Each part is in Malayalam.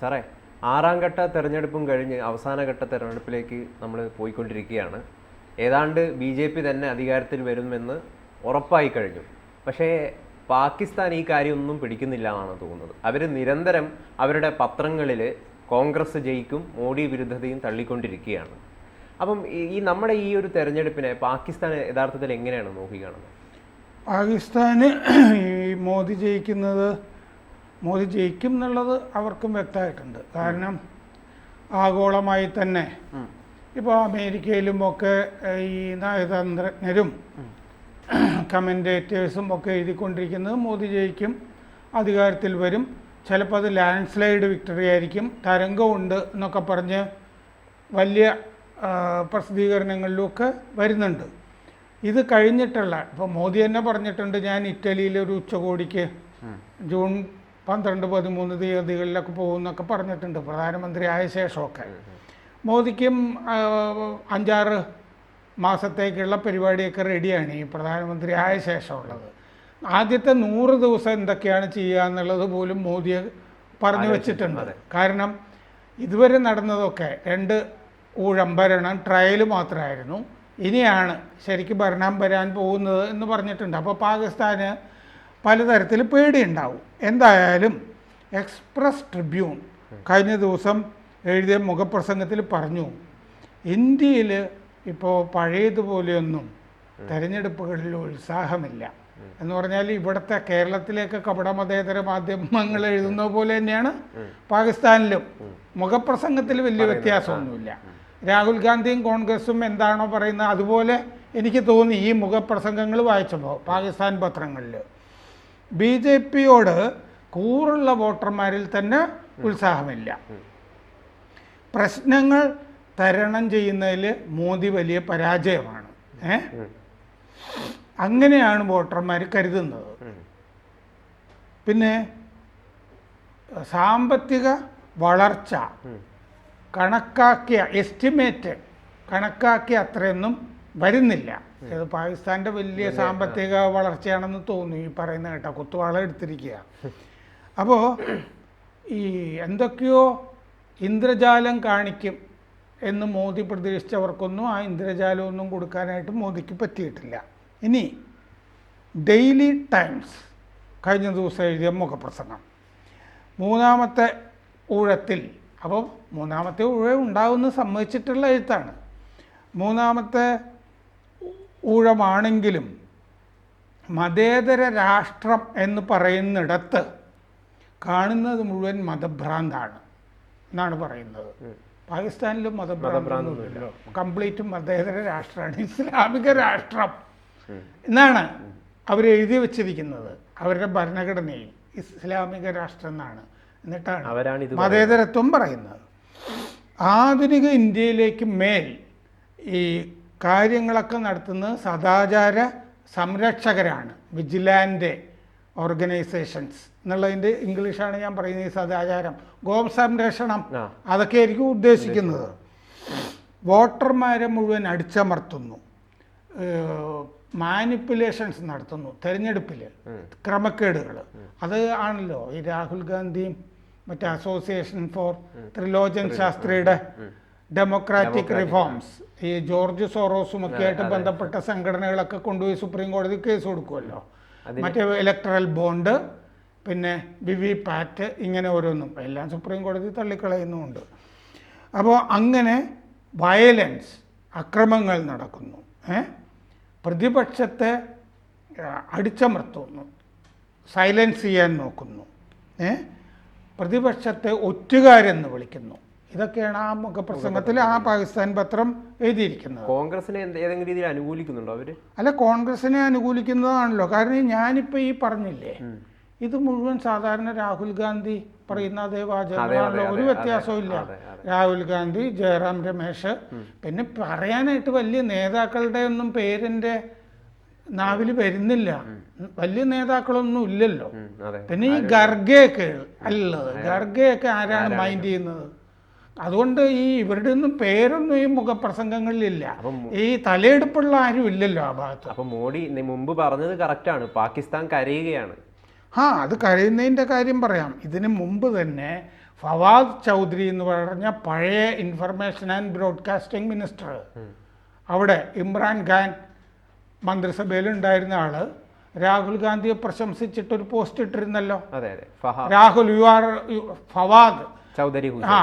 സാറേ ആറാം ഘട്ട തെരഞ്ഞെടുപ്പും കഴിഞ്ഞ് അവസാന ഘട്ട തെരഞ്ഞെടുപ്പിലേക്ക് നമ്മൾ പോയിക്കൊണ്ടിരിക്കുകയാണ്. ഏതാണ്ട് ബി ജെ പി തന്നെ അധികാരത്തിൽ വരുമെന്ന് ഉറപ്പായി കഴിഞ്ഞു. പക്ഷേ പാകിസ്ഥാൻ ഈ കാര്യമൊന്നും പിടിക്കുന്നില്ല എന്നാണ് തോന്നുന്നത്. അവർ നിരന്തരം അവരുടെ പത്രങ്ങളിൽ കോൺഗ്രസ് ജയിക്കും മോഡി വിരുദ്ധതയും തള്ളിക്കൊണ്ടിരിക്കുകയാണ്. അപ്പം ഈ- നമ്മുടെ ഈ ഒരു തെരഞ്ഞെടുപ്പിനെ പാകിസ്ഥാൻ യഥാർത്ഥത്തിൽ എങ്ങനെയാണ് നോക്കിക്കാണുന്നത് പാകിസ്ഥാന് ഈ മോദി ജയിക്കുന്നത് മോദി ജയിക്കും എന്നുള്ളത് അവർക്കും വ്യക്തമായിട്ടുണ്ട്. കാരണം ആഗോളമായി തന്നെ ഇപ്പോൾ അമേരിക്കയിലും ഒക്കെ ഈ നയതന്ത്രജ്ഞരും കമന്റേറ്റേഴ്സും ഒക്കെ എഴുതിക്കൊണ്ടിരിക്കുന്നത് മോദി ജയിക്കും അധികാരത്തിൽ വരും. ചിലപ്പോൾ അത് ലാൻഡ് സ്ലൈഡ് വിക്ടറി ആയിരിക്കും തരംഗമുണ്ട് എന്നൊക്കെ പറഞ്ഞ് വലിയ പ്രസിദ്ധീകരണങ്ങളിലുമൊക്കെ വരുന്നുണ്ട്. ഇത് കഴിഞ്ഞിട്ടുള്ള ഇപ്പോൾ മോദി തന്നെ പറഞ്ഞിട്ടുണ്ട് ഞാൻ ഇറ്റലിയിലൊരു ഉച്ചകോടിക്ക് ജൂൺ പന്ത്രണ്ട് പതിമൂന്ന് തീയതികളിലൊക്കെ പോകുമെന്നൊക്കെ പറഞ്ഞിട്ടുണ്ട് പ്രധാനമന്ത്രി ആയ ശേഷമൊക്കെ. മോദിക്കും അഞ്ചാറ് മാസത്തേക്കുള്ള പരിപാടിയൊക്കെ റെഡിയാണ് ഈ പ്രധാനമന്ത്രി ആയ ശേഷമുള്ളത്. ആദ്യത്തെ നൂറ് ദിവസം എന്തൊക്കെയാണ് ചെയ്യുക എന്നുള്ളത് പോലും മോദി പറഞ്ഞു വെച്ചിട്ടുണ്ട്. കാരണം ഇതുവരെ നടന്നതൊക്കെ രണ്ട് ഊഴം ഭരണം ട്രയൽ മാത്രമായിരുന്നു. ഇനിയാണ് ശരിക്കും ഭരണം വരാൻ പോകുന്നത് എന്ന് പറഞ്ഞിട്ടുണ്ട്. അപ്പോൾ പാകിസ്ഥാന് പലതരത്തിൽ പേടിയുണ്ടാവും. എന്തായാലും എക്സ്പ്രസ് ട്രിബ്യൂൺ കഴിഞ്ഞ ദിവസം എഴുതിയ മുഖപ്രസംഗത്തിൽ പറഞ്ഞു ഇന്ത്യയിൽ ഇപ്പോൾ പഴയതുപോലെയൊന്നും തെരഞ്ഞെടുപ്പുകളിൽ ഉത്സാഹമില്ല. എന്ന് പറഞ്ഞാൽ ഇവിടുത്തെ കേരളത്തിലേക്ക് കപടമതേതര മാധ്യമങ്ങൾ എഴുതുന്ന പോലെ തന്നെയാണ് പാകിസ്ഥാനിലും. മുഖപ്രസംഗത്തിൽ വലിയ വ്യത്യാസമൊന്നുമില്ല. രാഹുൽ ഗാന്ധിയും കോൺഗ്രസും എന്താണോ പറയുന്നത് അതുപോലെ എനിക്ക് തോന്നി ഈ മുഖപ്രസംഗങ്ങൾ വായിച്ചപ്പോൾ പാകിസ്ഥാൻ പത്രങ്ങളിൽ. ബി ജെ പിയോട് കൂറുള്ള വോട്ടർമാരിൽ തന്നെ ഉത്സാഹമില്ല. പ്രശ്നങ്ങൾ തരണം ചെയ്യുന്നതിൽ മോദി വലിയ പരാജയമാണ്. ഏ? അങ്ങനെയാണ് വോട്ടർമാർ കരുതുന്നത്. പിന്നെ സാമ്പത്തിക വളർച്ച കണക്കാക്കിയ എസ്റ്റിമേറ്റ് കണക്കാക്കിയ അത്രയൊന്നും വരുന്നില്ല. ഇത് പാകിസ്ഥാന്റെ വലിയ സാമ്പത്തിക വളർച്ചയാണെന്ന് തോന്നുന്നു ഈ പറയുന്ന കേട്ടോ കുത്തുവാള എടുത്തിരിക്കുക. അപ്പോൾ ഈ എന്തൊക്കെയോ ഇന്ദ്രജാലം കാണിക്കും എന്ന് മോദി പ്രതീക്ഷിച്ചവർക്കൊന്നും ആ ഇന്ദ്രജാലമൊന്നും കൊടുക്കാനായിട്ട് മോദിക്ക് പറ്റിയിട്ടില്ല. ഇനി ഡെയിലി ടൈംസ് കഴിഞ്ഞ ദിവസം എഴുതിയ മുഖപ്രസംഗം. മൂന്നാമത്തെ ഊഴത്തിൽ അപ്പോൾ മൂന്നാമത്തെ ഊഴം ഉണ്ടാവുമെന്ന് സമ്മതിച്ചിട്ടുള്ള എഴുത്താണ്. മൂന്നാമത്തെ ഊഴമാണെങ്കിലും മതേതര രാഷ്ട്രം എന്ന് പറയുന്നിടത്ത് കാണുന്നത് മുഴുവൻ മതഭ്രാന്താണ് എന്നാണ് പറയുന്നത്. പാകിസ്ഥാനിലും മതഭ്രാന്താണ് കംപ്ലീറ്റ് മതേതര രാഷ്ട്രമാണ് ഇസ്ലാമിക രാഷ്ട്രം. എന്നാണ് അവർ എഴുതി വെച്ചിരിക്കുന്നത്. അവരുടെ ഭരണഘടനയിൽ ഇസ്ലാമിക രാഷ്ട്രം എന്നാണ്. എന്നിട്ടാണ് മതേതരത്വം പറയുന്നത്. ആധുനിക ഇന്ത്യയിലേക്ക് മേൽ ഈ കാര്യങ്ങളൊക്കെ നടത്തുന്നത് സദാചാര സംരക്ഷകരാണ് വിജിലാൻഡ് ഓർഗനൈസേഷൻസ് എന്നുള്ളതിന്റെ ഇംഗ്ലീഷാണ് ഞാൻ പറയുന്നത് ഈ സദാചാരം. ഗോം സംരക്ഷണം. ആ. അതൊക്കെ ആയിരിക്കും ഉദ്ദേശിക്കുന്നത്. വോട്ടർമാരെ മുഴുവൻ അടിച്ചമർത്തുന്നു. മാനിപ്പുലേഷൻസ് നടത്തുന്നു. തെരഞ്ഞെടുപ്പിൽ ക്രമക്കേടുകൾ അത് ആണല്ലോ ഈ രാഹുൽ ഗാന്ധിയും മറ്റേ അസോസിയേഷൻ ഫോർ ത്രിലോചൻ ശാസ്ത്രിയുടെ ഡെമോക്രാറ്റിക് റിഫോംസ് ഈ ജോർജ് സോറോസും ഒക്കെ ആയിട്ട് ബന്ധപ്പെട്ട സംഘടനകളൊക്കെ കൊണ്ടുപോയി സുപ്രീം കോടതി കേസ് കൊടുക്കുമല്ലോ. മറ്റേ ഇലക്ട്രൽ ബോണ്ട് പിന്നെ വി വി പാറ്റ് ഇങ്ങനെ ഓരോന്നും. എല്ലാം സുപ്രീം കോടതി തള്ളിക്കളയുന്നുമുണ്ട്. അപ്പോൾ അങ്ങനെ വയലൻസ് അക്രമങ്ങൾ നടക്കുന്നു. ഏ? പ്രതിപക്ഷത്തെ അടിച്ചമർത്തുന്നു. സൈലൻസ് ചെയ്യാൻ നോക്കുന്നു. ഏ? പ്രതിപക്ഷത്തെ ഒറ്റുകാരെന്ന് വിളിക്കുന്നു. ഇതൊക്കെയാണ് ആ മുഖപ്രസംഗത്തിൽ ആ പാകിസ്ഥാൻ പത്രം എഴുതിയിരിക്കുന്നത്. കോൺഗ്രസിനെ ഏതെങ്കിലും രീതിയിൽ അനുകൂലിക്കുന്നുണ്ടോ അവർ? അല്ല കോൺഗ്രസിനെ അനുകൂലിക്കുന്നതാണല്ലോ. കാരണം ഞാനിപ്പോൾ ഈ പറഞ്ഞില്ലേ ഇത് മുഴുവൻ സാധാരണ രാഹുൽ ഗാന്ധി പറയുന്ന അതേ വാചകങ്ങളാണല്ലോ ഒരു വ്യത്യാസവും ഇല്ല. രാഹുൽ ഗാന്ധി ജയറാം രമേശ് പിന്നെ പറയാനായിട്ട് വലിയ നേതാക്കളുടെ ഒന്നും പേരിന്റെ നാവിൽ വരുന്നില്ല. വലിയ നേതാക്കളൊന്നും ഇല്ലല്ലോ. പിന്നെ ഈ ഗർഗയൊക്കെ അല്ലത് ഗർഗയൊക്കെ ആരാണ്? മൈൻഡ് ചെയ്യുന്നത്? അതുകൊണ്ട് ഈ ഇവരുടെ ഒന്നും പേരൊന്നും ഈ മുഖപ്രസംഗങ്ങളിലില്ല. ഈ തലയെടുപ്പുള്ള ആരും ഇല്ലല്ലോ ആ ഭാഗത്ത്. അപ്പൊ മോഡി മുമ്പ് പറഞ്ഞത് കറക്റ്റാണ്. പാകിസ്ഥാൻ കരയുകയാണ്. ആ അത് കരയുന്നതിന്റെ കാര്യം പറയാം. ഇതിന് മുമ്പ് തന്നെ ഫവാദ് ചൗധരി എന്ന് പറഞ്ഞ പഴയ ഇൻഫർമേഷൻ ആൻഡ് ബ്രോഡ്കാസ്റ്റിംഗ് മിനിസ്റ്റർ അവിടെ ഇമ്രാൻ ഖാൻ മന്ത്രിസഭയിലുണ്ടായിരുന്ന ആൾ രാഹുൽ ഗാന്ധിയെ പ്രശംസിച്ചിട്ടൊരു post ഇട്ടിരുന്നല്ലോ. Rahul you are Fawad. Chaudhary ആ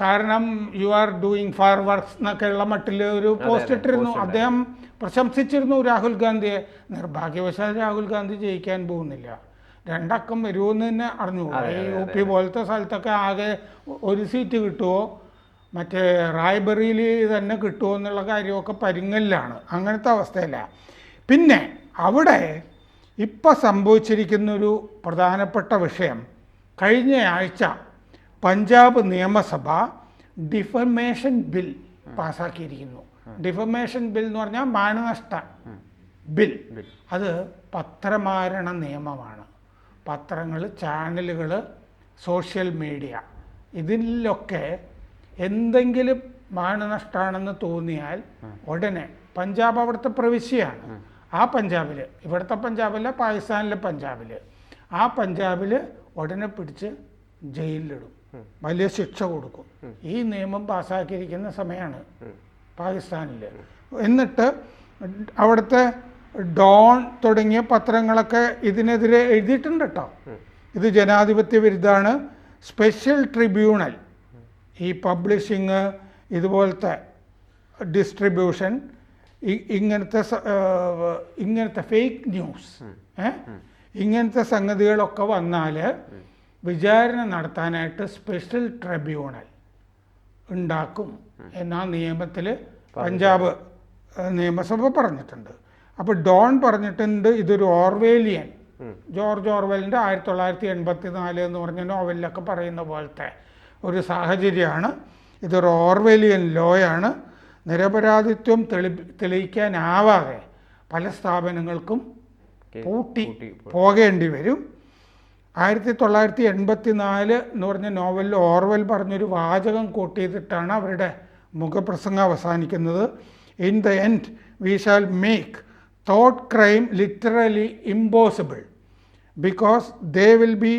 കാരണം you are doing fireworks എന്നൊക്കെയുള്ള മട്ടിൽ ഒരു പോസ്റ്റ് ഇട്ടിരുന്നു. അദ്ദേഹം പ്രശംസിച്ചിരുന്നു രാഹുൽ ഗാന്ധിയെ. നിർഭാഗ്യവശാൽ രാഹുൽ ഗാന്ധി ജയിക്കാൻ പോകുന്നില്ല. രണ്ടക്കം വരുമെന്ന് തന്നെ അറിഞ്ഞു. ഈ യു പി പോലത്തെ സ്ഥലത്തൊക്കെ ആകെ ഒരു സീറ്റ് കിട്ടുമോ മറ്റേ റായ്ബറിയിൽ തന്നെ കിട്ടുമോ എന്നുള്ള കാര്യമൊക്കെ പരിങ്ങലിലാണ്. അങ്ങനത്തെ അവസ്ഥയില്ല. പിന്നെ അവിടെ ഇപ്പം സംഭവിച്ചിരിക്കുന്നൊരു പ്രധാനപ്പെട്ട വിഷയം. കഴിഞ്ഞ ആഴ്ച പഞ്ചാബ് നിയമസഭ ഡിഫമേഷൻ ബിൽ പാസാക്കിയിരിക്കുന്നു. ഡിഫമേഷൻ ബിൽ എന്ന് പറഞ്ഞാൽ മാനനഷ്ട ബിൽ. അത് പത്രമാരണ നിയമമാണ്. പത്രങ്ങൾ ചാനലുകൾ സോഷ്യൽ മീഡിയ ഇതിലൊക്കെ എന്തെങ്കിലും മാനനഷ്ടമാണെന്ന് തോന്നിയാൽ ഉടനെ പഞ്ചാബ് അവിടുത്തെ പ്രവിശ്യയാണ്. ആ. പഞ്ചാബിൽ ഇവിടുത്തെ പഞ്ചാബല്ല പാകിസ്ഥാനിലെ പഞ്ചാബിൽ ആ പഞ്ചാബിൽ ഉടനെ പിടിച്ച് ജയിലിലിടും. വലിയ ശിക്ഷ കൊടുക്കും. ഈ നിയമം പാസാക്കിയിരിക്കുന്ന സമയമാണ് പാകിസ്ഥാനിൽ എന്നിട്ട് അവിടുത്തെ ഡോൺ തുടങ്ങിയ പത്രങ്ങളൊക്കെ ഇതിനെതിരെ എഴുതിയിട്ടുണ്ട് കേട്ടോ ഇത് ജനാധിപത്യ വിരുദ്ധാണ് സ്പെഷ്യൽ ട്രിബ്യൂണൽ ഈ പബ്ലിഷിങ് ഇതുപോലത്തെ ഡിസ്ട്രിബ്യൂഷൻ ഇങ്ങനത്തെ ഇങ്ങനത്തെ ഫേക്ക് ന്യൂസ് ഇങ്ങനത്തെ സംഗതികളൊക്കെ വന്നാൽ വിചാരണ നടത്താനായിട്ട് സ്പെഷ്യൽ ട്രിബ്യൂണൽ ഉണ്ടാക്കും എന്ന നിയമത്തിൽ പഞ്ചാബ് നിയമസഭ പറഞ്ഞിട്ടുണ്ട്. അപ്പോൾ ഡോൺ പറഞ്ഞിട്ടുണ്ട് ഇതൊരു ഓർവേലിയൻ. ജോർജ് ഓർവെലിന്റെ ആയിരത്തി തൊള്ളായിരത്തി എൺപത്തി നാല് എന്ന് പറഞ്ഞ നോവലിലൊക്കെ പറയുന്ന പോലത്തെ ഒരു സാഹചര്യമാണ്. ഇതൊരു ഓർവേലിയൻ ലോയാണ്. നിരപരാധിത്വം തെളി തെളിയിക്കാനാവാതെ പല സ്ഥാപനങ്ങൾക്കും പൂട്ടി പോകേണ്ടി വരും. ആയിരത്തി തൊള്ളായിരത്തി എൺപത്തി നാല് എന്ന് പറഞ്ഞ നോവലിൽ ഓർവെൽ പറഞ്ഞൊരു വാചകം കോട്ട് ചെയ്തിട്ടാണ് അവരുടെ മുഖപ്രസംഗം അവസാനിക്കുന്നത്. In the end we shall make thought crime literally impossible because they will be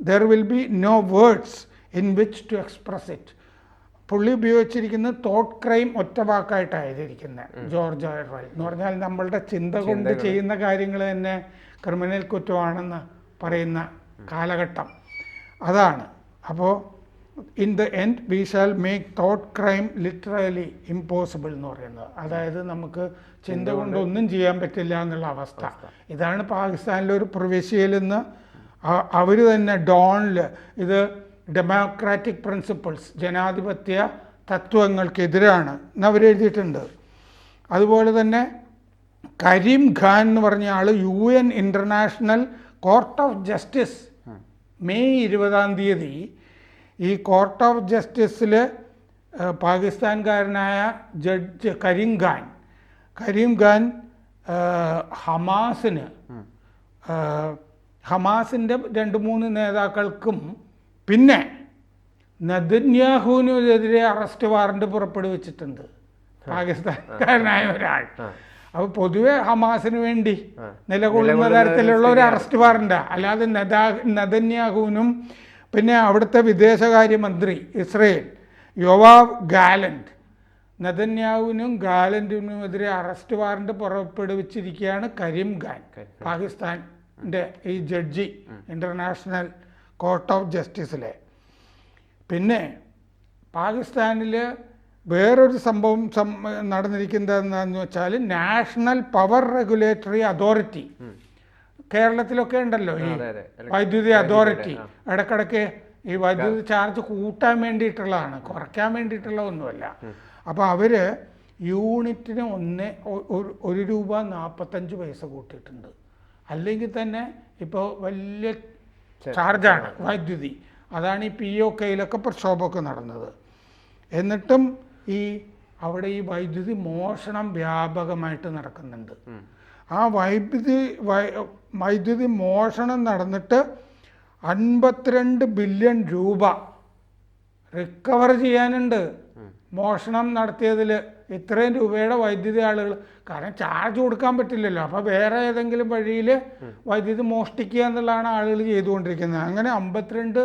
there will be no words in which to express it പുള്ളി ഉപയോഗിച്ചിരിക്കുന്നത് തോട്ട് ക്രൈം ഒറ്റ വാക്കായിട്ടാണ് എഴുതിയിരിക്കുന്നത് ജോർജ് ഓർവെൽ. എന്ന് പറഞ്ഞാൽ നമ്മളുടെ ചിന്ത കൊണ്ട് ചെയ്യുന്ന കാര്യങ്ങൾ തന്നെ ക്രിമിനൽ കുറ്റമാണെന്ന് പറയുന്ന കാലഘട്ടം. അതാണ്. അപ്പോൾ in the end we shall make thought crime literally impossible എന്ന് പറയുന്നത്. അതായത് നമുക്ക് ചിന്ത കൊണ്ട് ഒന്നും ചെയ്യാൻ പറ്റില്ല എന്നുള്ള അവസ്ഥ. ഇതാണ് പാകിസ്ഥാനിലെ ഒരു പ്രവിശ്യയിൽ നിന്ന് അവർ തന്നെ ഡോണിൽ ഇത് ഡെമോക്രാറ്റിക് പ്രിൻസിപ്പിൾസ് ജനാധിപത്യ തത്വങ്ങൾക്കെതിരാണ് എന്ന് അവരെഴുതിയിട്ടുണ്ട് അതുപോലെ തന്നെ കരീം ഖാൻ എന്ന് പറഞ്ഞ ആൾ U N international court of justice May ഇരുപതാം തീയതി ഈ കോർട്ട് ഓഫ് ജസ്റ്റിസിൽ പാകിസ്ഥാൻകാരനായ ജഡ്ജ് കരീം ഖാൻ കരീം ഖാൻ ഹമാസിന് ഹമാസിന്റെ രണ്ട് മൂന്ന് നേതാക്കൾക്കും പിന്നെ നദന്യാഹുവിനെതിരെ അറസ്റ്റ് വാറണ്ട് പുറപ്പെടുവിച്ചിട്ടുണ്ട്. പാകിസ്ഥാൻകാരനായ ഒരാൾ. അപ്പോൾ പൊതുവെ ഹമാസിന് വേണ്ടി നിലകൊള്ളുന്ന തരത്തിലുള്ള ഒരു അറസ്റ്റ് വാറണ്ട അല്ലാതെ നദാ നദന്യാഹുവിനും പിന്നെ അവിടുത്തെ വിദേശകാര്യമന്ത്രി ഇസ്രയേൽ യോവാവ് ഗാലൻഡ് നദന്യാഹുവിനും ഗാലൻഡിനുമെതിരെ അറസ്റ്റ് വാറണ്ട് പുറപ്പെടുവിച്ചിരിക്കുകയാണ് കരീം ഖാൻ പാകിസ്ഥാന്റെ ഈ ജഡ്ജി ഇന്റർനാഷണൽ കോർട്ട് ഓഫ് ജസ്റ്റിസിലെ പിന്നെ പാകിസ്ഥാനിൽ വേറൊരു സംഭവം നടന്നിരിക്കുന്നത് എന്താണെന്ന് വെച്ചാൽ നാഷണൽ പവർ റെഗുലേറ്ററി അതോറിറ്റി. കേരളത്തിലൊക്കെ ഉണ്ടല്ലോ ഈ. വൈദ്യുതി അതോറിറ്റി. ഇടക്കിടക്ക് ഈ വൈദ്യുതി ചാർജ് കൂട്ടാൻ വേണ്ടിയിട്ടുള്ളതാണ് കുറയ്ക്കാൻ വേണ്ടിയിട്ടുള്ള ഒന്നുമല്ല അപ്പോൾ അവർ യൂണിറ്റിന് ഒന്ന് ഒരു- ഒരു രൂപ നാൽപ്പത്തഞ്ച് പൈസ കൂട്ടിയിട്ടുണ്ട്. അല്ലെങ്കിൽ തന്നെ ഇപ്പോൾ വലിയ ചാർജാണ് വൈദ്യുതി. അതാണ് ഈ പി ഒ കെയിലൊക്കെ പ്രക്ഷോഭമൊക്കെ നടന്നത്. എന്നിട്ടും ഈ അവിടെ ഈ വൈദ്യുതി മോഷണം വ്യാപകമായിട്ട് നടക്കുന്നുണ്ട്. ആ വൈദ്യുതി വൈദ്യുതി മോഷണം നടന്നിട്ട് അൻപത്തിരണ്ട് ബില്യൺ രൂപ റിക്കവർ ചെയ്യാനുണ്ട്. മോഷണം നടത്തിയതിൽ ഇത്രയും രൂപയുടെ വൈദ്യുതി ആളുകൾ കാരണം ചാർജ് കൊടുക്കാൻ പറ്റില്ലല്ലോ. അപ്പോൾ വേറെ ഏതെങ്കിലും വഴിയിൽ വൈദ്യുതി മോഷ്ടിക്കുക എന്നുള്ളതാണ് ആളുകൾ ചെയ്തുകൊണ്ടിരിക്കുന്നത്. അങ്ങനെ അമ്പത്തിരണ്ട്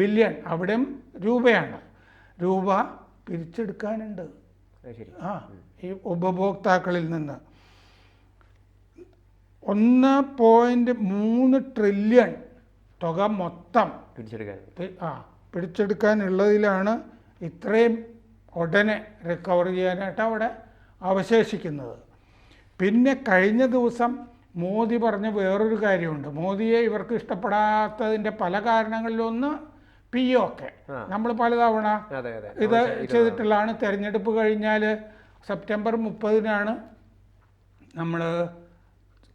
ബില്യൺ അവിടെയും രൂപയാണ്. രൂപ പിരിച്ചെടുക്കാനുണ്ട്. ആ ഈ ഉപഭോക്താക്കളിൽ നിന്ന്. ഒന്ന് പോയിന്റ് മൂന്ന് ട്രില്യൺ തുക മൊത്തം പിടിച്ചെടുക്കാൻ ആ പിടിച്ചെടുക്കാനുള്ളതിലാണ് ഇത്രയും ഉടനെ റിക്കവർ ചെയ്യാനായിട്ട് അവിടെ അവശേഷിക്കുന്നത്. പിന്നെ കഴിഞ്ഞ ദിവസം മോദി പറഞ്ഞ വേറൊരു കാര്യമുണ്ട്. മോദിയെ ഇവർക്ക് ഇഷ്ടപ്പെടാത്തതിന്റെ പല കാരണങ്ങളിലൊന്ന് പി ഒക്കെ. നമ്മൾ പലതവണ ഇത് ചെയ്തിട്ടുള്ളതാണ്. തെരഞ്ഞെടുപ്പ് കഴിഞ്ഞാൽ സെപ്റ്റംബർ മുപ്പതിനാണ് നമ്മൾ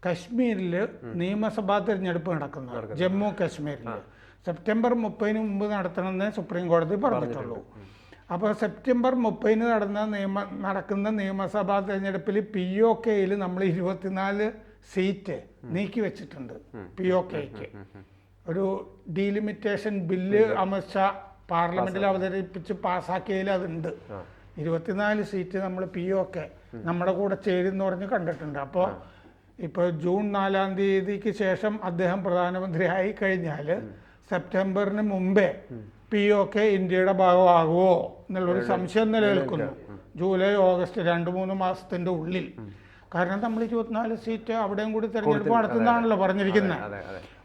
കശ്മീരിൽ നിയമസഭാ തിരഞ്ഞെടുപ്പ് നടക്കുന്നത്. ജമ്മു കാശ്മീരിൽ സെപ്റ്റംബർ മുപ്പതിന് മുമ്പ് നടത്തണമെന്ന് സുപ്രീം കോടതി പറഞ്ഞിട്ടുള്ളൂ. അപ്പോൾ സെപ്റ്റംബർ മുപ്പതിന് നടന്ന നിയമ നടക്കുന്ന നിയമസഭാ തിരഞ്ഞെടുപ്പിൽ പി ഒ കെയിൽ നമ്മൾ ഇരുപത്തിനാല് സീറ്റ് നീക്കി വെച്ചിട്ടുണ്ട്. പി ഒ കെക്ക്. ഒരു ഡീലിമിറ്റേഷൻ ബില്ല് അമിത്ഷാ പാർലമെന്റിൽ അവതരിപ്പിച്ച് പാസ്സാക്കിയതിൽ അതുണ്ട്. ഇരുപത്തിനാല് സീറ്റ് നമ്മൾ പി ഒ ഒക്കെ നമ്മുടെ കൂടെ ചേരുന്ന് പറഞ്ഞ് കണ്ടിട്ടുണ്ട്. അപ്പോൾ ഇപ്പോൾ ജൂൺ നാലാം തീയതിക്ക് ശേഷം അദ്ദേഹം പ്രധാനമന്ത്രി ആയി കഴിഞ്ഞാൽ സെപ്റ്റംബറിന് മുമ്പേ പി ഒ കെ ഇന്ത്യയുടെ ഭാഗമാകുമോ എന്നുള്ളൊരു സംശയം നിലനിൽക്കുന്നു. ജൂലൈ ഓഗസ്റ്റ് രണ്ട് മൂന്ന് മാസത്തിന്റെ ഉള്ളിൽ. കാരണം നമ്മൾ ഇരുപത്തിനാല് സീറ്റ് അവിടെയും കൂടി തെരഞ്ഞെടുപ്പ് നടത്തുന്നതാണല്ലോ പറഞ്ഞിരിക്കുന്നത്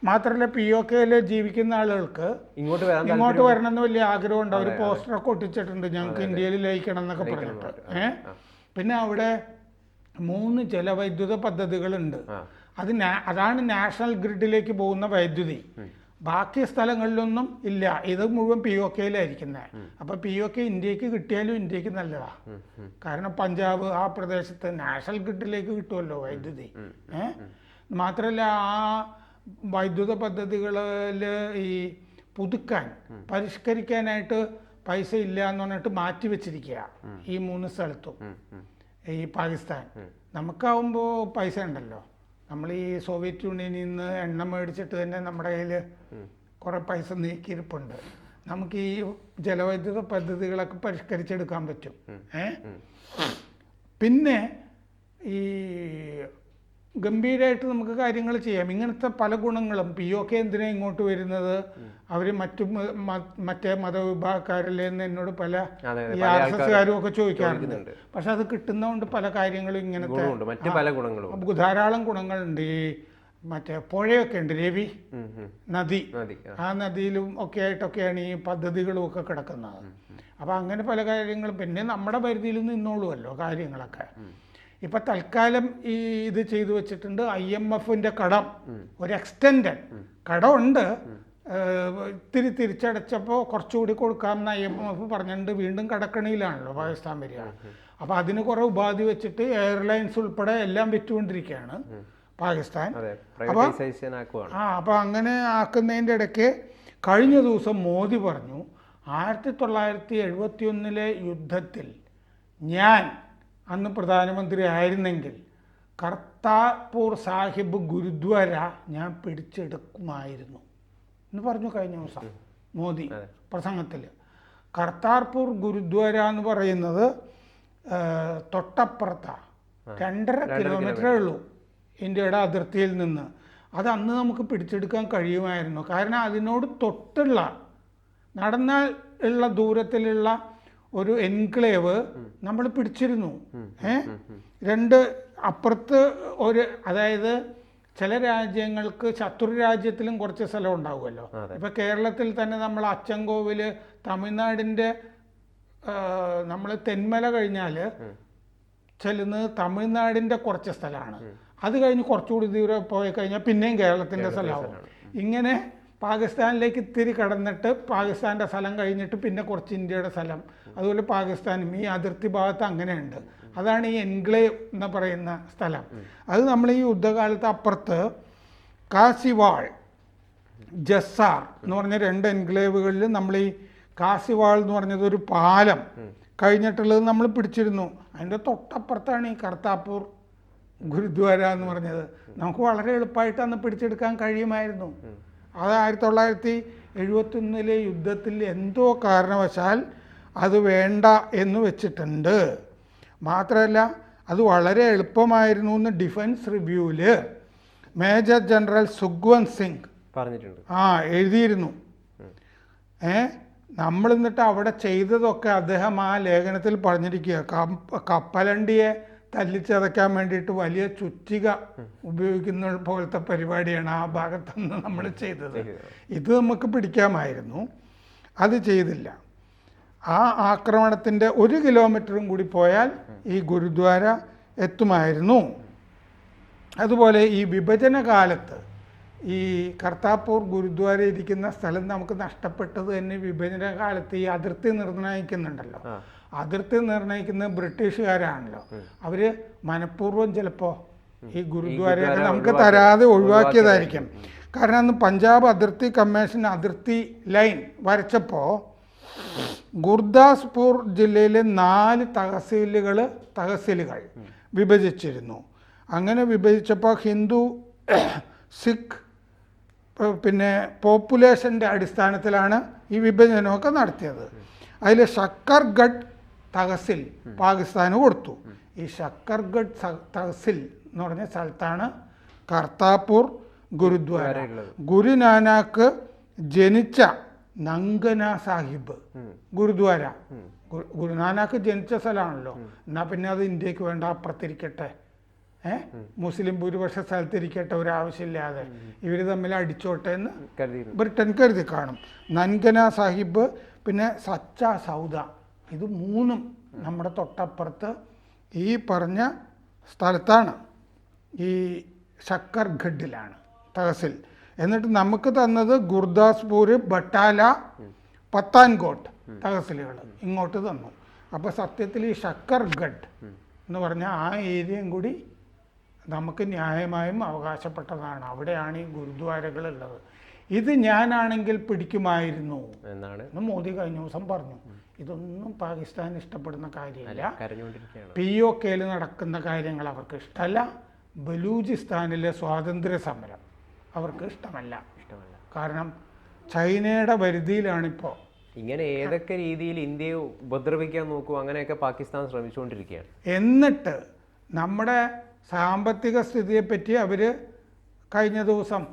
മാത്രമല്ല പി ഒ കെയിൽ ജീവിക്കുന്ന ആളുകൾക്ക് ഇങ്ങോട്ട് ഇങ്ങോട്ട് വരണമെന്ന് വലിയ ആഗ്രഹമുണ്ട്. അവർ പോസ്റ്ററൊക്കെ ഒട്ടിച്ചിട്ടുണ്ട് ഞങ്ങൾക്ക് ഇന്ത്യയിൽ ലയിക്കണം എന്നൊക്കെ പറഞ്ഞിട്ട്. ഏ? പിന്നെ അവിടെ മൂന്ന് ജലവൈദ്യുത പദ്ധതികളുണ്ട്. അത് അതാണ് നാഷണൽ ഗ്രിഡിലേക്ക് പോകുന്ന വൈദ്യുതി. ബാക്കി സ്ഥലങ്ങളിലൊന്നും ഇല്ല. ഇത് മുഴുവൻ പി ഒ കെയിലായിരിക്കുന്നത് അപ്പൊ പി ഒ കെ ഇന്ത്യയ്ക്ക് കിട്ടിയാലും ഇന്ത്യയ്ക്ക് നല്ലതാ. കാരണം പഞ്ചാബ് ആ പ്രദേശത്ത് നാഷണൽ ഗ്രിഡിലേക്ക് കിട്ടുമല്ലോ വൈദ്യുതി. ഏ? മാത്രമല്ല ആ വൈദ്യുത പദ്ധതികളിൽ ഈ പുതുക്കാൻ പരിഷ്കരിക്കാനായിട്ട് പൈസ ഇല്ല എന്ന് പറഞ്ഞിട്ട് മാറ്റി വെച്ചിരിക്കുക ഈ മൂന്ന് സ്ഥലത്തും. ഈ പാകിസ്ഥാൻ. നമുക്കാവുമ്പോൾ പൈസ ഉണ്ടല്ലോ. നമ്മൾ ഈ സോവിയറ്റ് യൂണിയനിൽ നിന്ന് എണ്ണ മേടിച്ചിട്ട് തന്നെ നമ്മുടെ കയ്യിൽ കുറേ പൈസ നീക്കിയിരിപ്പുണ്ട്. നമുക്ക് ഈ ജലവൈദ്യുത പദ്ധതികളൊക്കെ പരിഷ്കരിച്ചെടുക്കാൻ പറ്റും. ഏ? പിന്നെ ഈ ഗംഭീരമായിട്ട് നമുക്ക് കാര്യങ്ങൾ ചെയ്യാം. ഇങ്ങനത്തെ പല ഗുണങ്ങളും. പി ഒ കെ എന്തിനാണ് ഇങ്ങോട്ട് വരുന്നത്? അവർ മറ്റു മറ്റേ മതവിഭാഗക്കാരിൽ നിന്ന് എന്നോട് പല. ഈ ആർ എസ് എസ്കാരും ഒക്കെ ചോദിക്കാറുണ്ട്. പക്ഷെ അത് കിട്ടുന്നതുകൊണ്ട് പല കാര്യങ്ങളും ഇങ്ങനത്തെ മറ്റു പല ഗുണങ്ങളും നമുക്ക് ധാരാളം ഗുണങ്ങളുണ്ട്. ഈ മറ്റേ പുഴയൊക്കെ ഉണ്ട്. രവി. നദി. ആ. ആ നദിയിലും ഒക്കെ ആയിട്ടൊക്കെയാണ് ഈ പദ്ധതികളും ഒക്കെ കിടക്കുന്നത്. അപ്പൊ അങ്ങനെ പല കാര്യങ്ങളും. പിന്നെ നമ്മുടെ പരിധിയിൽ നിന്നോളുമല്ലോ കാര്യങ്ങളൊക്കെ. ഇപ്പം തൽക്കാലം ഈ ഇത് ചെയ്തു വെച്ചിട്ടുണ്ട് ഐ എം എഫിന്റെ കടം ഒരു എക്സ്റ്റൻഡഡ് കടമുണ്ട്. ഉണ്ട് ഇത്തിരി തിരിച്ചടച്ചപ്പോൾ കുറച്ചുകൂടി കൊടുക്കാമെന്ന് ഐ എം എഫ് പറഞ്ഞിട്ടുണ്ട്. വീണ്ടും കടക്കണിയിലാണല്ലോ പാകിസ്ഥാൻ വരിക. അപ്പോൾ അതിന് കുറേ ഉപാധി വെച്ചിട്ട് എയർലൈൻസ് ഉൾപ്പെടെ എല്ലാം വിറ്റുകൊണ്ടിരിക്കുകയാണ് പാകിസ്ഥാൻ. പ്രൈവറ്റൈസേഷൻ ആ അപ്പോൾ അങ്ങനെ ആക്കുന്നതിന്റെ ഇടയ്ക്ക് കഴിഞ്ഞ ദിവസം മോദി പറഞ്ഞു ആയിരത്തി തൊള്ളായിരത്തി എഴുപത്തി ഒന്നിലെ യുദ്ധത്തിൽ ഞാൻ അന്ന് പ്രധാനമന്ത്രി ആയിരുന്നെങ്കിൽ കർത്താപൂർ സാഹിബ് ഗുരുദ്വാര ഞാൻ പിടിച്ചെടുക്കുമായിരുന്നു. എന്ന് പറഞ്ഞു കഴിഞ്ഞ ദിവസം മോദി പ്രസംഗത്തിൽ. കർത്താർപൂർ ഗുരുദ്വാര എന്ന് പറയുന്നത് തൊട്ടപ്പുറത്താണ് രണ്ടര കിലോമീറ്ററേ ഉള്ളൂ ഇന്ത്യയുടെ അതിർത്തിയിൽ നിന്ന്. അത് അന്ന് നമുക്ക് പിടിച്ചെടുക്കാൻ കഴിയുമായിരുന്നു. കാരണം അതിനോട് തൊട്ടുള്ള നടന്നാൽ ഉള്ള ദൂരത്തിലുള്ള ഒരു എൻക്ലേവ് നമ്മൾ പിടിച്ചിരുന്നു. ഏ? രണ്ട് അപ്പുറത്ത് ഒരു അതായത് ചില രാജ്യങ്ങൾക്ക് ശത്രു രാജ്യത്തിലും കുറച്ച് സ്ഥലം ഉണ്ടാവുമല്ലോ. ഇപ്പൊ കേരളത്തിൽ തന്നെ നമ്മൾ അച്ചൻകോവിൽ തമിഴ്നാടിന്റെ നമ്മൾ തെന്മല കഴിഞ്ഞാൽ ചെല്ലുന്നത് തമിഴ്നാടിന്റെ കുറച്ച് സ്ഥലമാണ്. അത് കഴിഞ്ഞ് കുറച്ചുകൂടി ദൂരം പോയി കഴിഞ്ഞാൽ പിന്നെയും കേരളത്തിന്റെ സ്ഥലമാവും. ഇങ്ങനെ പാകിസ്ഥാനിലേക്ക് ഇത്തിരി കടന്നിട്ട് പാകിസ്ഥാന്റെ സ്ഥലം കഴിഞ്ഞിട്ട് പിന്നെ കുറച്ച് ഇന്ത്യയുടെ സ്ഥലം. അതുപോലെ പാകിസ്ഥാനും ഈ അതിർത്തി ഭാഗത്ത് അങ്ങനെയുണ്ട്. അതാണ് ഈ എൻക്ലേവ് എന്ന് പറയുന്ന സ്ഥലം. അത് നമ്മൾ ഈ യുദ്ധകാലത്ത് അപ്പുറത്ത് കാസിവാൾ ജസ്സാർ എന്ന് പറഞ്ഞ രണ്ട് എൻക്ലേവുകളിൽ നമ്മൾ ഈ കാസിവാൾ എന്ന് പറഞ്ഞത് ഒരു പാലം കഴിഞ്ഞിട്ടുള്ളത് നമ്മൾ പിടിച്ചിരുന്നു. അതിന്റെ തൊട്ടപ്പുറത്താണ് ഈ കർത്താപ്പൂർ ഗുരുദ്വാര എന്ന് പറഞ്ഞത്. നമുക്ക് വളരെ എളുപ്പമായിട്ട് അന്ന് പിടിച്ചെടുക്കാൻ കഴിയുമായിരുന്നു. അത് ആയിരത്തി തൊള്ളായിരത്തി എഴുപത്തൊന്നിലെ യുദ്ധത്തിൽ എന്തോ കാരണവശാൽ അത് വേണ്ട എന്ന് വെച്ചിട്ടുണ്ട്. മാത്രമല്ല അത് വളരെ എളുപ്പമായിരുന്നു എന്ന് ഡിഫൻസ് റിവ്യൂവിൽ മേജർ ജനറൽ സുഖ്വന്ത് സിംഗ് പറഞ്ഞിട്ടുണ്ട്. ആ എഴുതിയിരുന്നു. ഏ നമ്മൾ എന്നിട്ട് അവിടെ ചെയ്തതൊക്കെ അദ്ദേഹം ആ ലേഖനത്തിൽ പറഞ്ഞിരിക്കുക. കപ്പ- കപ്പലണ്ടിയെ തല്ലിച്ചതയ്ക്കാൻ വേണ്ടിയിട്ട് വലിയ ചുറ്റിക ഉപയോഗിക്കുന്ന പോലത്തെ പരിപാടിയാണ് ആ ഭാഗത്തുനിന്ന് നമ്മൾ ചെയ്തത്. ഇത് നമുക്ക് പിടിക്കാമായിരുന്നു. അത് ചെയ്തില്ല. ആ ആക്രമണത്തിന്റെ ഒരു കിലോമീറ്ററും കൂടി പോയാൽ ഈ ഗുരുദ്വാര എത്തുമായിരുന്നു. അതുപോലെ ഈ വിഭജന കാലത്ത് ഈ കർത്താപൂർ ഗുരുദ്വാര ഇരിക്കുന്ന സ്ഥലം നമുക്ക് നഷ്ടപ്പെട്ടത് തന്നെ വിഭജന കാലത്ത് ഈ അതിർത്തി നിർണയിക്കുന്നുണ്ടല്ലോ. അതിർത്തി നിർണയിക്കുന്നത് ബ്രിട്ടീഷുകാരാണല്ലോ. അവർ മനഃപൂർവം ചിലപ്പോ ഈ ഗുരുദ്വാരയൊക്കെ ഗുരുദ്വാര നമുക്ക് തരാതെ ഒഴിവാക്കിയതായിരിക്കും. കാരണം അന്ന് പഞ്ചാബ് അതിർത്തി കമ്മീഷൻ അതിർത്തി ലൈൻ വരച്ചപ്പോൾ ഗുർദാസ്പൂർ ജില്ലയിലെ നാല് തഹസീലുകൾ തഹസീലുകൾ വിഭജിച്ചിരുന്നു. അങ്ങനെ വിഭജിച്ചപ്പോൾ ഹിന്ദു സിഖ് പിന്നെ പോപ്പുലേഷന്റെ അടിസ്ഥാനത്തിലാണ് ഈ വിഭജനമൊക്കെ നടത്തിയത്. അതിൽ ഷക്കർഗഡ് തഹസിൽ പാകിസ്ഥാന് കൊടുത്തു. ഈ ഷക്കർഗഡ് തഹസിൽ എന്ന് പറഞ്ഞ സ്ഥലത്താണ് കർത്താപൂർ ഗുരുദ്വാര. ഗുരുനാനാക്ക് ജനിച്ച നങ്കന സാഹിബ് ഗുരുദ്വാര. ഗുരു- ഗുരുനാനാക്ക് ജനിച്ച സ്ഥലമാണല്ലോ. എന്നാ പിന്നെ അത് ഇന്ത്യയ്ക്ക് വേണ്ട അപ്പുറത്തിരിക്കട്ടെ. ഏഹ് മുസ്ലിം ഭൂരിപക്ഷ സ്ഥലത്തിരിക്കട്ടെ ഒരു ആവശ്യമില്ലാതെ ഇവർ തമ്മിൽ അടിച്ചോട്ടെ എന്ന് ബ്രിട്ടൻ കരുതി കാണും. നൻകന സാഹിബ് പിന്നെ സച്ച സൗദ. ഇത് മൂന്നും നമ്മുടെ തൊട്ടപ്പുറത്ത് ഈ പറഞ്ഞ സ്ഥലത്താണ്. ഈ ശക്കർഘഡിലാണ് തഹസിൽ. എന്നിട്ട് നമുക്ക് തന്നത് ഗുർദാസ്പൂർ ബട്ടാല പത്താൻകോട്ട് തഹസിലുകൾ ഇങ്ങോട്ട് തന്നു. അപ്പോൾ സത്യത്തിൽ ഈ ഷക്കർഗഡ് എന്ന് പറഞ്ഞ ആ ഏരിയയും കൂടി നമുക്ക് ന്യായമായും അവകാശപ്പെട്ടതാണ്. അവിടെയാണ് ഈ ഗുരുദ്വാരകൾ ഉള്ളത് ഇത് ഞാനാണെങ്കിൽ പിടിക്കുമായിരുന്നു എന്നാണ്? മോദി കഴിഞ്ഞ ദിവസം പറഞ്ഞു. ഇതൊന്നും പാകിസ്ഥാൻ ഇഷ്ടപ്പെടുന്ന കാര്യമല്ല. പി ഒ കെയിൽ നടക്കുന്ന കാര്യങ്ങൾ അവർക്ക് ഇഷ്ടമല്ല. ബലൂചിസ്ഥാനിലെ സ്വാതന്ത്ര്യ സമരം അവർക്ക് ഇഷ്ടമല്ല. ഇഷ്ടമല്ല. കാരണം ചൈനയുടെ പരിധിയിലാണിപ്പോൾ ഇങ്ങനെ ഏതൊക്കെ രീതിയിൽ ഇന്ത്യയെ ഉപദ്രവിക്കാൻ നോക്കൂ അങ്ങനെയൊക്കെ പാകിസ്ഥാൻ ശ്രമിച്ചുകൊണ്ടിരിക്കുകയാണ്. എന്നിട്ട് നമ്മുടെ സാമ്പത്തിക സ്ഥിതിയെപ്പറ്റി അവർ കഴിഞ്ഞ ദിവസം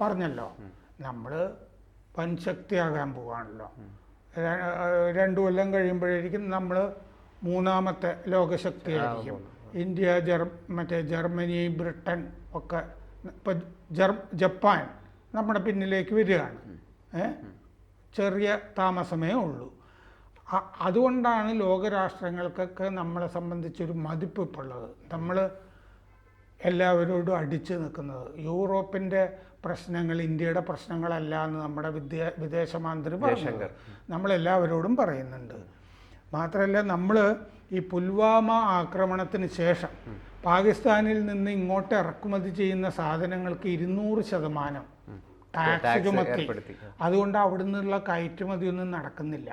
പറഞ്ഞല്ലോ. നമ്മൾ വൻശക്തിയാകാൻ പോവാണല്ലോ. രണ്ടു കൊല്ലം കഴിയുമ്പോഴേക്കും നമ്മൾ മൂന്നാമത്തെ ലോകശക്തിയായിരിക്കും. ഇന്ത്യ ജർ മറ്റേ ജർമ്മനി ബ്രിട്ടൻ ഒക്കെ ഇപ്പം ജർ ജപ്പാൻ നമ്മുടെ പിന്നിലേക്ക് വരികയാണ്. ചെറിയ താമസമേ ഉള്ളൂ. അതുകൊണ്ടാണ് ലോകരാഷ്ട്രങ്ങൾക്കൊക്കെ നമ്മളെ സംബന്ധിച്ചൊരു മതിപ്പ് ഇപ്പോൾ ഉള്ളത് നമ്മൾ എല്ലാവരോടും അടിച്ചു നിൽക്കുന്നത്. യൂറോപ്പിന്റെ പ്രശ്നങ്ങൾ ഇന്ത്യയുടെ പ്രശ്നങ്ങളല്ല എന്ന് നമ്മുടെ വിദ്യ വിദേശമന്ത്രി പറഞ്ഞു. നമ്മളെല്ലാവരോടും പറയുന്നുണ്ട്. മാത്രമല്ല നമ്മൾ ഈ പുൽവാമ ആക്രമണത്തിന് ശേഷം പാകിസ്ഥാനിൽ നിന്ന് ഇങ്ങോട്ട് ഇറക്കുമതി ചെയ്യുന്ന സാധനങ്ങൾക്ക് ഇരുന്നൂറ് ശതമാനം ടാക്സ് ചുമത്തി. അതുകൊണ്ട് അവിടെ നിന്നുള്ള കയറ്റുമതി ഒന്നും നടക്കുന്നില്ല.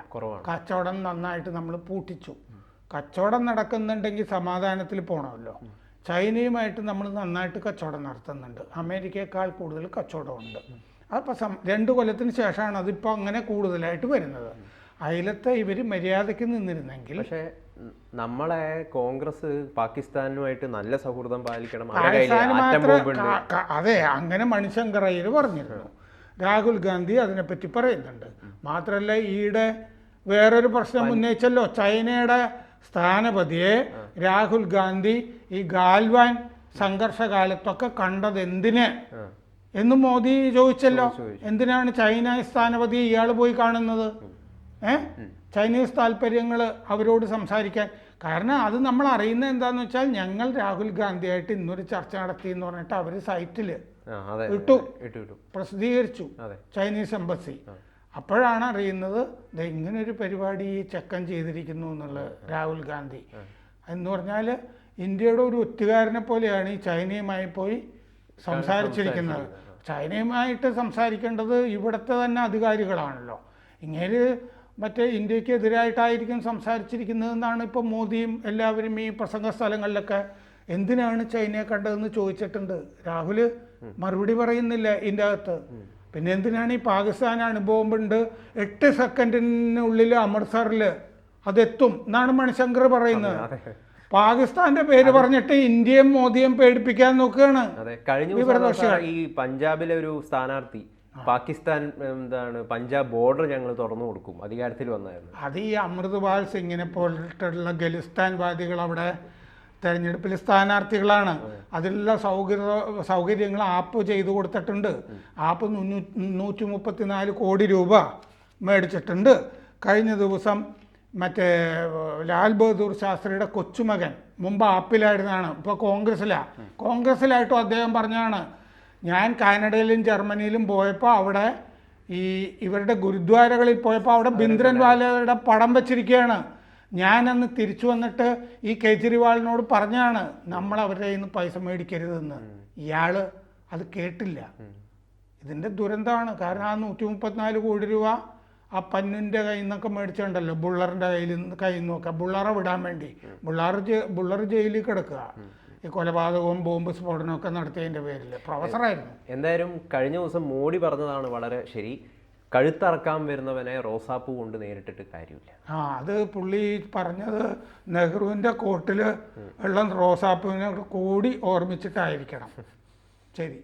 കച്ചവടം നന്നായിട്ട് നമ്മൾ പൂട്ടിച്ചു. കച്ചവടം നടക്കുന്നുണ്ടെങ്കിൽ സമാധാനത്തിൽ പോകണമല്ലോ ചൈനയുമായിട്ട് നമ്മൾ നന്നായിട്ട് കച്ചവടം നടത്തുന്നുണ്ട്. അമേരിക്കയേക്കാൾ കൂടുതൽ കച്ചവടമുണ്ട്. അപ്പോൾ സം രണ്ട് കൊല്ലത്തിന് ശേഷമാണ് അതിപ്പോൾ അങ്ങനെ കൂടുതലായിട്ട് വരുന്നത്. അയലത്തെ ഇവർ മര്യാദയ്ക്ക് നിന്നിരുന്നെങ്കിൽ പക്ഷേ നമ്മളെ കോൺഗ്രസ് പാകിസ്ഥാനുമായിട്ട് നല്ല സൗഹൃദം പാലിക്കണം. അതെ അങ്ങനെ മണിശങ്കർ അയ്യർ പറഞ്ഞിരുന്നു. രാഹുൽ ഗാന്ധി അതിനെപ്പറ്റി പറയുന്നുണ്ട്. മാത്രമല്ല ഈയിടെ വേറൊരു പ്രശ്നം ഉന്നയിച്ചല്ലോ. ചൈനയുടെ സ്ഥാനപതിയെ രാഹുൽ ഗാന്ധി ഈ ഗാൽവാൻ സംഘർഷകാലത്തൊക്കെ കണ്ടത് എന്തിന് എന്ന് മോദി ചോദിച്ചല്ലോ. എന്തിനാണ് ചൈന സ്ഥാനപതി ഇയാൾ പോയി കാണുന്നത്? ഏ? ചൈനീസ് താല്പര്യങ്ങൾ അവരോട് സംസാരിക്കാൻ. കാരണം അത് നമ്മൾ അറിയുന്നത് എന്താണെന്ന് വെച്ചാൽ ഞങ്ങൾ രാഹുൽ ഗാന്ധിയായിട്ട് ഇന്നൊരു ചർച്ച നടത്തി എന്ന് പറഞ്ഞിട്ട് അവർ സൈറ്റിൽ ഇട്ടു. പ്രസിദ്ധീകരിച്ചു ചൈനീസ് എംബസി. അപ്പോഴാണ് അറിയുന്നത് ഇങ്ങനൊരു പരിപാടി ചക്കൻ ചെക്കൻ ചെയ്തിരിക്കുന്നു എന്നുള്ളത് രാഹുൽ ഗാന്ധി. എന്ന് പറഞ്ഞാൽ ഇന്ത്യയുടെ ഒരു ഒറ്റുകാരനെ പോലെയാണ് ഈ ചൈനയുമായി പോയി സംസാരിച്ചിരിക്കുന്നത്. ചൈനയുമായിട്ട് സംസാരിക്കേണ്ടത് ഇവിടുത്തെ തന്നെ അധികാരികളാണല്ലോ. ഇങ്ങനെ മറ്റേ ഇന്ത്യയ്ക്ക് എതിരായിട്ടായിരിക്കും സംസാരിച്ചിരിക്കുന്നതെന്നാണ് ഇപ്പോൾ മോദിയും എല്ലാവരും ഈ പ്രസംഗ സ്ഥലങ്ങളിലൊക്കെ എന്തിനാണ് ചൈനയെ കണ്ടതെന്ന് ചോദിച്ചിട്ടുണ്ട്. രാഹുൽ മറുപടി പറയുന്നില്ല ഇതിന്റെ അകത്ത് പിന്നെ എന്തിനാണ് ഈ പാകിസ്ഥാൻ അനുഭവമുണ്ട് എട്ട് സെക്കൻഡിനുള്ളിൽ അമൃത്സറിൽ അതെത്തും എന്നാണ് മണിശങ്കർ പറയുന്നത്. പാകിസ്ഥാന്റെ പേര് പറഞ്ഞിട്ട് ഇന്ത്യയും മോദിയും പേടിപ്പിക്കാൻ നോക്കുകയാണ്. അതെ കഴിഞ്ഞ ദിവസം ഈ പഞ്ചാബിലെ ഒരു സ്ഥാനാർത്ഥി പാകിസ്ഥാൻ എന്താണ് പഞ്ചാബ് ബോർഡർ ഞങ്ങൾ തുറന്നു കൊടുക്കും. അധികാരത്തിൽ വന്നായിരുന്നു. അത് ഈ അമൃത്പാൽ സിംഗിനെ പോലുള്ള ഖലിസ്ഥാൻവാദികൾ അവിടെ തെരഞ്ഞെടുപ്പിൽ സ്ഥാനാർത്ഥികളാണ്. അതിലുള്ള സൗകര്യ സൗകര്യങ്ങൾ ആപ്പ് ചെയ്തു കൊടുത്തിട്ടുണ്ട്. ആപ്പ് നൂറ്റി മുപ്പത്തിനാല് കോടി രൂപ മേടിച്ചിട്ടുണ്ട്. കഴിഞ്ഞ ദിവസം മറ്റേ ലാൽ ബഹദൂർ ശാസ്ത്രിയുടെ കൊച്ചുമകൻ മുമ്പ് ആപ്പിലായിരുന്നാണ് ഇപ്പോൾ കോൺഗ്രസ്സിലാണ് കോൺഗ്രസ്സിലായിട്ടും അദ്ദേഹം പറഞ്ഞാണ് ഞാൻ കാനഡയിലും ജർമ്മനിയിലും പോയപ്പോൾ അവിടെ ഈ ഇവരുടെ ഗുരുദ്വാരകളിൽ പോയപ്പോൾ അവിടെ ബിന്ദ്രൻ വാലയുടെ പടം വെച്ചിരിക്കുകയാണ് ഞാനന്ന് തിരിച്ചു വന്നിട്ട് ഈ കേജ്രിവാളിനോട് പറഞ്ഞാണ് നമ്മൾ അവരുടെ കയ്യിൽ നിന്ന് പൈസ മേടിക്കരുതെന്ന്. ഇയാൾ അത് കേട്ടില്ല. ഇതിന്റെ ദുരന്തമാണ്. കാരണം ആ നൂറ്റി മുപ്പത്തിനാല് കോടി രൂപ ആ പന്നുന്റെ കയ്യിൽ നിന്നൊക്കെ മേടിച്ചിട്ടുണ്ടല്ലോ ബുള്ളറിന്റെ കയ്യിൽ നിന്ന് കയ്യിൽ നിന്നൊക്കെ ബുള്ളറെ വിടാൻ വേണ്ടി. ബുള്ളർ ബുള്ളർ ജയിലിൽ കിടക്കുക. ഈ കൊലപാതകവും ബോംബ് സ്ഫോടനവും ഒക്കെ നടത്തിയതിന്റെ പേരിൽ പ്രൊഫസറായിരുന്നു എന്തായാലും കഴിഞ്ഞ ദിവസം മോഡി പറഞ്ഞതാണ് വളരെ ശരി. കഴുത്തറക്കാൻ വരുന്നവനെ റോസാപ്പൂ കൊണ്ട് നേരിട്ടിട്ട് കാര്യമില്ല. ആ അത് പുള്ളി പറഞ്ഞത് നെഹ്റുവിന്റെ കോട്ടിൽ ഉള്ള റോസാപ്പൂവിനെ കൂടി ഓർമ്മിച്ചിട്ടായിരിക്കണം. ശരി.